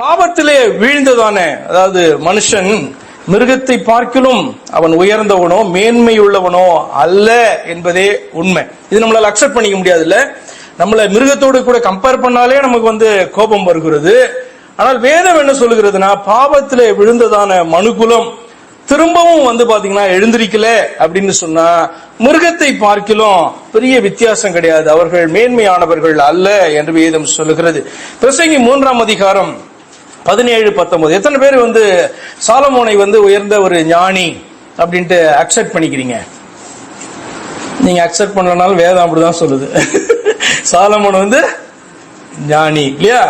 பாவத்திலே வீழ்ந்ததான அதாவது மனுஷன் மிருகத்தை பார்க்கிலும் அவன் உயர்ந்தவனோ மேன்மையுள்ளவனோ அல்ல என்பதே உண்மை. இது நம்மளால அக்செப்ட் பண்ணிக்க முடியாதுல்ல. நம்மள மிருகத்தோடு கூட கம்பேர் பண்ணாலே நமக்கு வந்து கோபம் வருகிறது. ஆனால் வேதம் என்ன சொல்லுகிறதுனா பாவத்திலே விழுந்ததான மனுகுலம் திரும்பவும் வந்து பாத்தீங்கன்னா எழுந்திருக்கல அப்படின்னு சொன்னா மிருகத்தை பார்க்கிலும் பெரிய வித்தியாசம் கிடையாது. அவர்கள் மேன்மையானவர்கள் அல்ல என்று வேதம் சொல்லுகிறது. பிரசங்கி மூன்றாம் அதிகாரம் பதினேழு பத்தொன்பது. எத்தனை பேர் வந்து சாலமோனை வந்து உயர்ந்த ஒரு ஞானி அப்படின்ட்டு அக்செப்ட் பண்ணிக்கிறீங்க? நீங்க அக்செப்ட் பண்ணலனாலும் வேதம் அப்படிதான் சொல்லுது. சாலமோன் வந்து ஞானி இல்லையா?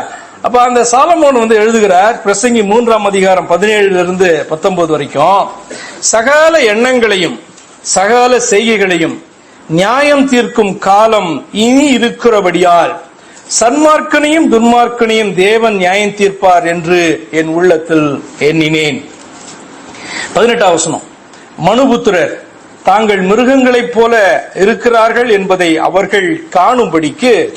அப்ப அந்த சாலமோன் வந்து எழுதுகிறார் பிரசங்கி மூன்றாம் அதிகாரம் பதினேழுல இருந்து பத்தொன்பது வரைக்கும் சகல எண்ணங்களையும் சகல செய்கைகளையும் நியாயம் தீர்க்கும் காலம் இனி இருக்கிறபடியால் சன்மார்க்கனையும் துன்மார்க்கனையும் தேவன் நியாயம் தீர்ப்பார் என்று என் உள்ளத்தில் எண்ணினேன். பதினெட்டாம் வசனம். மனுபுத்திரர் தாங்கள் மிருகங்களைப் போல இருக்கிறார்கள் என்பதை அவர்கள் காணும்படிக்கு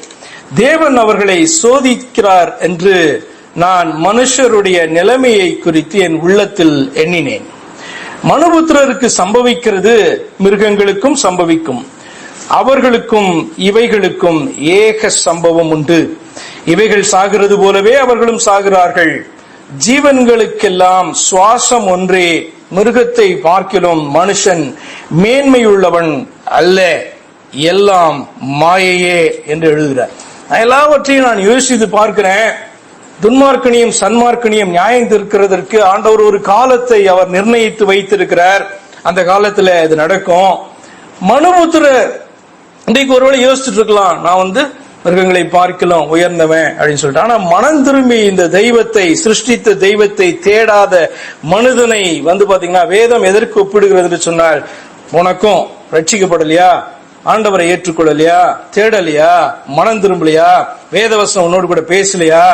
தேவன் அவர்களை சோதிக்கிறார் என்று நான் மனுஷருடைய நிலைமையை குறித்து என் உள்ளத்தில் எண்ணினேன். மனுபுத்திரருக்கு சம்பவிக்கிறது மிருகங்களுக்கும் சம்பவிக்கும். அவர்களுக்கும் இவைகளுக்கும் ஏக சம்பவம் உண்டு. இவைகள் சாகிறது போலவே அவர்களும் சாகிறார்கள். ஜீவன்களுக்கெல்லாம் சுவாசம் ஒன்றே. மிருகத்தை பார்க்கிலும் மனுஷன் மேன்மையுள்ளவன் அல்ல. எல்லாம் மாயையே என்று எழுதுகிறார். எல்லாவற்றையும் நான் யோசித்து பார்க்கிறேன். துன்மார்க்கணியும் சன்மார்க்கணியும் நியாயம் தீர்க்கிறதற்கு ஆண்டவர் ஒரு காலத்தை அவர் நிர்ணயித்து வைத்திருக்கிறார். அந்த காலத்துல இது நடக்கும். மனுபுத்திரர் இன்றைக்கு ஒருவேளை யோசிச்சுட்டு இருக்கலாம். நான் வந்து மிருகங்களை பார்க்கலாம் உயர்ந்தவன் அப்படின்னு சொல்லிட்டு. ஆனா மனம் திரும்பி இந்த தெய்வத்தை சிருஷ்டித்த தெய்வத்தை தேடாத மனிதனை வந்து பாத்தீங்கன்னா வேதம் எதற்கு ஒப்பிடுகிறது என்று சொன்னால் உனக்கும் ரட்சிக்கப்படலையா? ஆண்டவரை ஏற்றுக்கொள்ளலையா? தேடலையா? மனம் திரும்பலையா? வேதவசம் உன்னோடு கூட பேசலையா?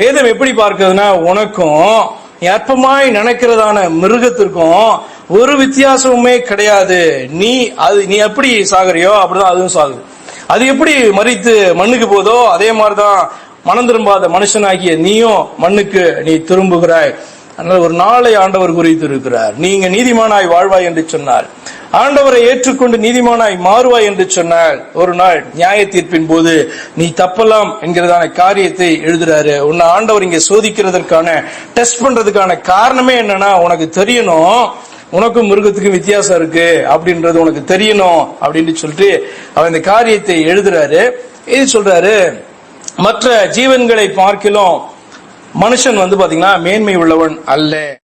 வேதம் எப்படி பார்க்கிறதுனா உனக்கும் நீ அற்பமாய் நினைக்கிறதான மிருகத்திற்கும் ஒரு வித்தியாசமுமே கிடையாது. நீ அது நீ எப்படி சாகுறியோ அப்படிதான் அதுவும் சாகுது. அது எப்படி மறித்து மண்ணுக்கு போதோ அதே மாதிரிதான் மனம் திரும்பாத மனுஷனாகிய நீயும் மண்ணுக்கு நீ திரும்புகிறாய். அதனால ஒரு நாளை ஆண்டவர் குறித்து இருக்கிறார் நீங்க நீதிமானாய் வாழ்வாய் என்று சொன்னார். ஆண்டவரை ஏற்றுக்கொண்டு நீதிமானாய் மாறுவாய் என்று சொன்னால் ஒரு நாள் நியாய தீர்ப்பின் போது நீ தப்பலாம் என்கிறதான காரியத்தை எழுதுறாரு. உன்னை ஆண்டவர் இங்க சோதிக்கிறதற்கான டெஸ்ட் பண்றதுக்கான காரணமே என்னன்னா உனக்கு தெரியணும். உனக்கும் மிருகத்துக்கும் வித்தியாசம் இருக்கு அப்படின்றது உனக்கு தெரியணும் அப்படின்னு சொல்லிட்டு அவர் இந்த காரியத்தை எழுதுறாரு. இது சொல்றாரு மற்ற ஜீவன்களை பார்க்கிலும் மனுஷன் வந்து பாத்தீங்கன்னா மேன்மை உள்ளவன் அல்ல.